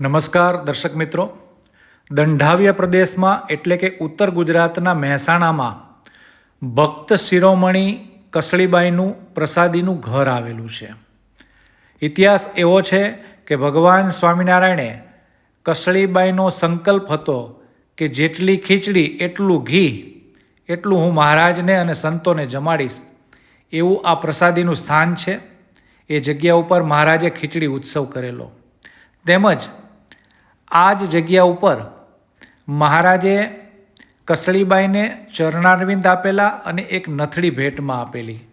નમસ્કાર દર્શક મિત્રો. દંઢાવ્ય પ્રદેશમાં એટલે કે ઉત્તર ગુજરાતના મહેસાણામાં ભક્ત શિરોમણી કસળીબાઈનું પ્રસાદીનું ઘર આવેલું છે. ઇતિહાસ એવો છે કે ભગવાન સ્વામિનારાયણે કસળીબાઈનો સંકલ્પ હતો કે જેટલી ખીચડી, એટલું ઘી, એટલું હું મહારાજને અને સંતોને જમાડીશ. એવું આ પ્રસાદીનું સ્થાન છે. એ જગ્યા ઉપર મહારાજે ખીચડી ઉત્સવ કરેલો. તેમજ આ જ જગ્યા ઉપર મહારાજે કસળીબાઈને ચરણારવિંદ આપેલા અને એક નથડી ભેટમાં આપેલી.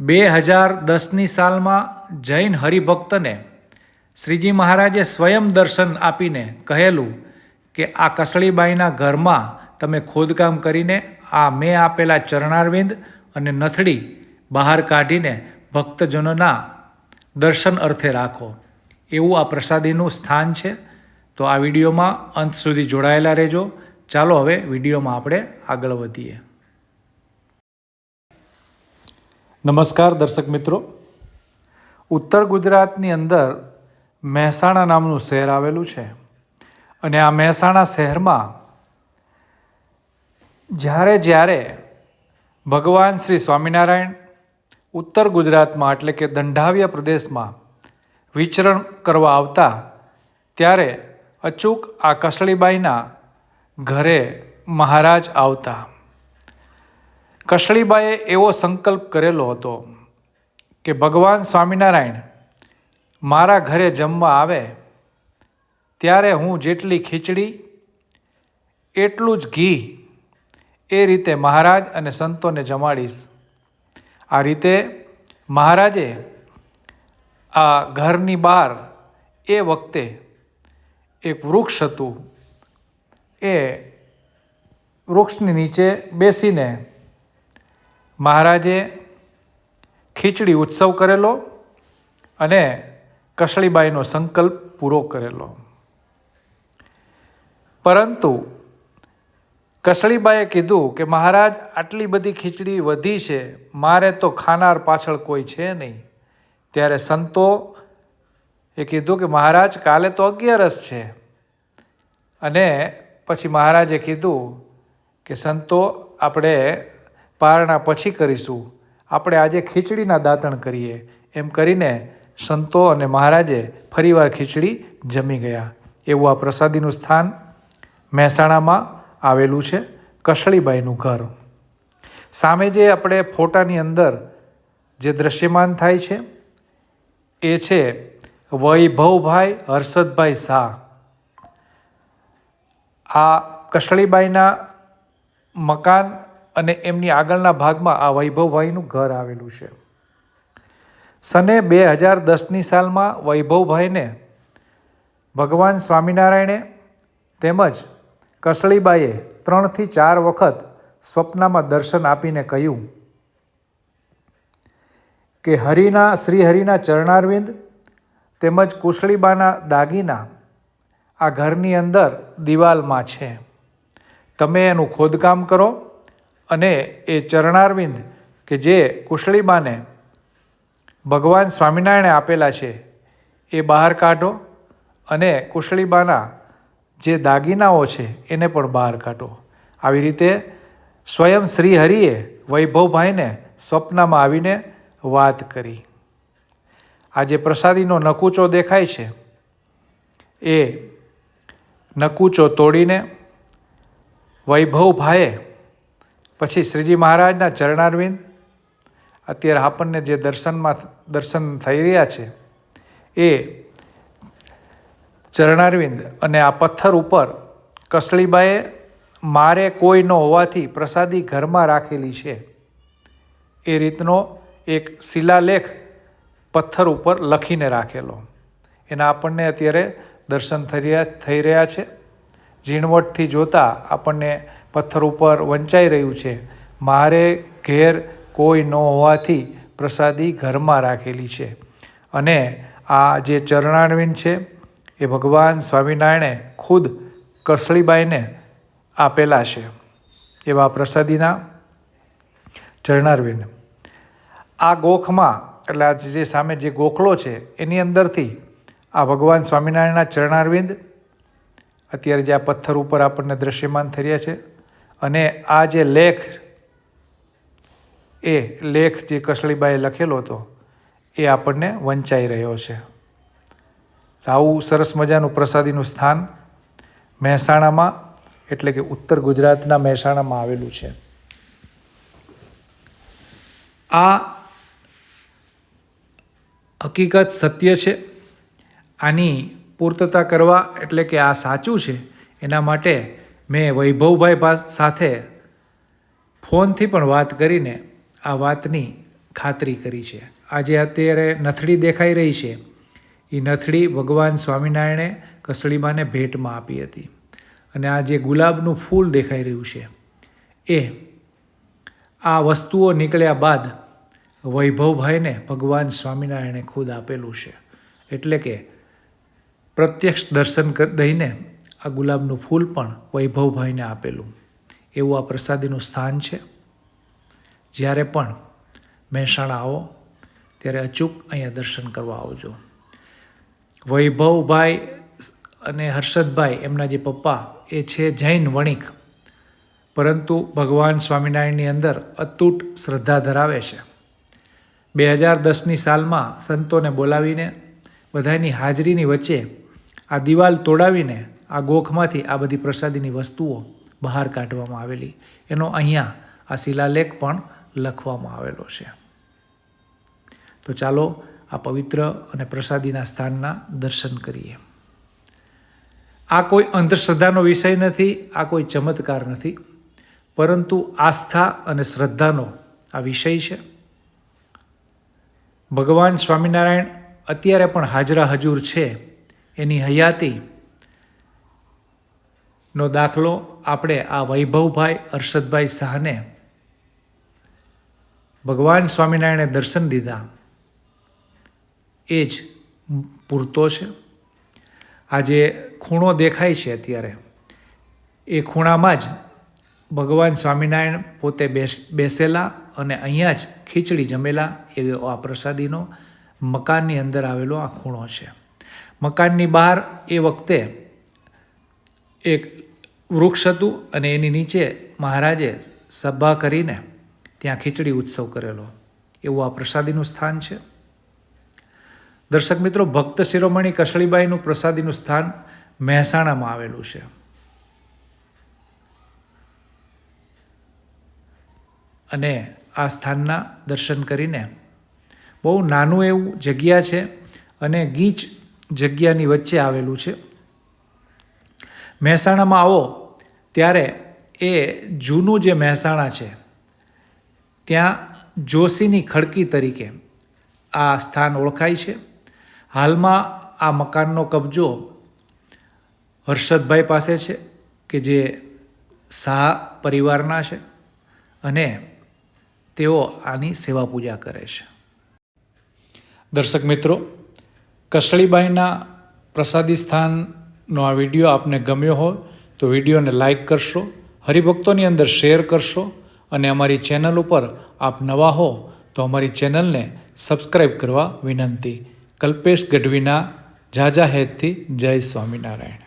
બે હજાર દસની સાલમાં જૈન હરિભક્તને શ્રીજી મહારાજે સ્વયં દર્શન આપીને કહેલું કે આ કસળીબાઈના ઘરમાં તમે ખોદકામ કરીને આ મેં આપેલા ચરણારવિંદ અને નથડી બહાર કાઢીને ભક્તજનોના દર્શન અર્થે રાખો. એવું આ પ્રસાદીનું સ્થાન છે. તો આ વિડીયોમાં અંત સુધી જોડાયેલા રહેજો. ચાલો હવે વિડીયોમાં આપણે આગળ વધીએ. નમસ્કાર દર્શક મિત્રો. ઉત્તર ગુજરાતની અંદર મહેસાણા નામનું શહેર આવેલું છે. અને આ મહેસાણા શહેરમાં જ્યારે જ્યારે ભગવાન શ્રી સ્વામિનારાયણ ઉત્તર ગુજરાતમાં એટલે કે દંડાવ્ય પ્રદેશમાં વિચરણ કરવા આવતા, ત્યારે અચૂક આ કસળીબાઈના ઘરે મહારાજ આવતા. કસળીબાઈએ એવો સંકલ્પ કરેલો હતો કે ભગવાન સ્વામિનારાયણ મારા ઘરે જમવા આવે, ત્યારે હું જેટલી ખીચડી, એટલું જ ઘી એ રીતે મહારાજ અને સંતોને જમાડીશ. આ રીતે મહારાજે આ ઘરની બહાર એ વખતે એક વૃક્ષ હતું. એ વૃક્ષની નીચે બેસીને મહારાજે ખીચડી ઉત્સવ કરેલો અને કસળીબાઈનો સંકલ્પ પૂરો કરેલો. પરંતુ કસળીબાઈએ કીધું કે મહારાજ, આટલી બધી ખીચડી વધી છે, મારે તો ખાનાર પાછળ કોઈ છે નહીં. ત્યારે સંતો એ કીધું કે મહારાજ, કાલે તો અગિયારસ છે. અને પછી મહારાજે કીધું કે સંતો, આપણે પારણા પછી કરીશું. આપણે આજે ખીચડીના દાંતણ કરીએ. એમ કરીને સંતો અને મહારાજે ફરીવાર ખીચડી જમી ગયા. એવું આ પ્રસાદીનું સ્થાન મહેસાણામાં આવેલું છે, કસળીબાઈનું ઘર. સામે જે આપણે ફોટાની અંદર જે દ્રશ્યમાન થાય છે એ છે વૈભવભાઈ હર્ષદભાઈ શાહ. આ કસળીબાઈના મકાન અને એમની આગળના ભાગમાં આ વૈભવભાઈનું ઘર આવેલું છે. સને બે હજાર દસની સાલમાં વૈભવભાઈને ભગવાન સ્વામિનારાયણે તેમજ કસળીબાઈએ ત્રણથી ચાર વખત સ્વપ્નમાં દર્શન આપીને કહ્યું કે હરિના, શ્રીહરિના ચરણારવિંદ તેમજ કુશળીબાના દાગીના આ ઘરની અંદર દિવાલમાં છે. તમે એનું ખોદકામ કરો અને એ ચરણારવિંદ કે જે કુશળીબાને ભગવાન સ્વામિનારાયણે આપેલા છે, એ બહાર કાઢો અને કુશળીબાના જે દાગીનાઓ છે, એને પણ બહાર કાઢો. આવી રીતે સ્વયં શ્રી હરિએ વૈભવભાઈને સ્વપ્નમાં આવીને વાત કરી. આ જે પ્રસાદીનો નકુચો દેખાય છે. એ નકુચો તોડીને વૈભવભાઈએ પછી શ્રીજી મહારાજના ચરણારવિંદ, અત્યારે આપણને જે દર્શનમાં દર્શન થઈ રહ્યા છે, એ ચરણારવિંદ અને આ પથ્થર ઉપર કસલીબાએ મારે કોઈ ન હોવાથી પ્રસાદી ઘરમાં રાખેલી છે. એ રીતનો એક શિલાલેખ પથ્થર ઉપર લખીને રાખેલો. એના આપણને અત્યારે દર્શન થઈ રહ્યા થઈ રહ્યા છે. ઝીણવટથી જોતા આપણને પથ્થર ઉપર વંચાઈ રહ્યું છે. મારે ઘેર કોઈ ન હોવાથી પ્રસાદી ઘરમાં રાખેલી છે. અને આ જે ચરણારવિંદ છે, એ ભગવાન સ્વામિનારાયણે ખુદ કસળીબાઈને આપેલા છે. એવા પ્રસાદીના ચરણારવિંદ. આ ગોખમાં, એટલે આ જે સામે જે ગોખલો છે, એની અંદરથી આ ભગવાન સ્વામિનારાયણના ચરણારવિંદ, અત્યારે જે આ પથ્થર ઉપર આપણને દ્રશ્યમાન થઈ રહ્યા છે, અને આ જે લેખ એ લેખ જે કસળીબાઈએ લખેલો હતો, એ આપણને વંચાઈ રહ્યો છે. આવું સરસ મજાનું પ્રસાદીનું સ્થાન મહેસાણામાં, એટલે કે ઉત્તર ગુજરાતના મહેસાણામાં આવેલું છે. આ હકીકત સત્ય છે. આની પૂર્તતા કરવા એટલે કે આ સાચું છે, એના માટે મેં વૈભવભાઈ સાથે ફોનથી પણ વાત કરીને આ વાતની ખાતરી કરી છે. આજે અત્યારે નથડી દેખાઈ રહી છે. એ નથડી ભગવાન સ્વામિનારાયણે કસળીમાને ભેટમાં આપી હતી. અને આ જે ગુલાબનું ફૂલ દેખાઈ રહ્યું છે, એ આ વસ્તુઓ નીકળ્યા બાદ વૈભવભાઈને ભગવાન સ્વામિનારાયણે ખુદ આપેલું છે. એટલે કે પ્રત્યક્ષ દર્શન દઈને આ ગુલાબનું ફૂલ પણ વૈભવભાઈને આપેલું. એવું આ પ્રસાદીનું સ્થાન છે. જ્યારે પણ મહેસાણા આવો, ત્યારે અચૂક અહીંયા દર્શન કરવા આવજો. વૈભવભાઈ અને હર્ષદભાઈ, એમના જે પપ્પા, એ છે જૈન વણિક. પરંતુ ભગવાન સ્વામિનારાયણની અંદર અતૂટ શ્રદ્ધા ધરાવે છે. બે હજાર દસની સાલમાં સંતોને બોલાવીને બધાની હાજરીની વચ્ચે આ દિવાલ તોડાવીને આ ગોખમાંથી આ બધી પ્રસાદીની વસ્તુઓ બહાર કાઢવામાં આવેલી. એનો અહીંયા આ શિલાલેખ પણ લખવામાં આવેલો છે. તો ચાલો આ પવિત્ર અને પ્રસાદીના સ્થાનના દર્શન કરીએ. આ કોઈ અંધશ્રદ્ધાનો વિષય નથી, આ કોઈ ચમત્કાર નથી, પરંતુ આસ્થા અને શ્રદ્ધાનો આ વિષય છે. ભગવાન સ્વામિનારાયણ અત્યારે પણ હાજરા હજૂર છે. એની હયાતી નો દાખલો આપણે આ વૈભવભાઈ હર્ષદભાઈ શાહને ભગવાન સ્વામિનારાયણે દર્શન દીધા. એ જ પૂરતો છે. આ જે ખૂણો દેખાય છે અત્યારે, એ ખૂણામાં જ ભગવાન સ્વામિનારાયણ પોતે બેસ, બેસેલા અને અહીંયા જ ખીચડી જમેલા એવો આ પ્રસાદીનો મકાનની અંદર આવેલો આ ખૂણો છે. મકાનની બહાર એ વખતે એક વૃક્ષ હતું અને એની નીચે મહારાજે સભા કરીને ત્યાં ખીચડી ઉત્સવ કરેલો. એવું આ પ્રસાદીનું સ્થાન છે. દર્શક મિત્રો, ભક્ત શિરોમણી કસળીબાઈનું પ્રસાદીનું સ્થાન મહેસાણામાં આવેલું છે. અને આ સ્થાનના દર્શન કરીને. બહુ નાનું એવું જગ્યા છે અને ગીચ જગ્યાની વચ્ચે આવેલું છે. મહેસાણામાં આવો, ત્યારે એ જૂનું જે મહેસાણા છે, ત્યાં જોશીની ખડકી તરીકે આ સ્થાન ઓળખાય છે. હાલમાં આ મકાનનો કબજો હર્ષદભાઈ પાસે છે, કે જે શાહ પરિવારના છે. અને તેઓ આની સેવા પૂજા કરે છે. દર્શક મિત્રો, કસળીબાઈના પ્રસાદી સ્થાનનો આ વીડિયો આપને ગમ્યો હોય તો વિડીયોને લાઈક કરશો, હરિભક્તોની અંદર શેર કરશો અને અમારી ચેનલ ઉપર આપ નવા હો તો અમારી ચેનલને સબસ્ક્રાઈબ કરવા વિનંતી. કલ્પેશ ગઢવીના જાજા હેતથી જય સ્વામિનારાયણ.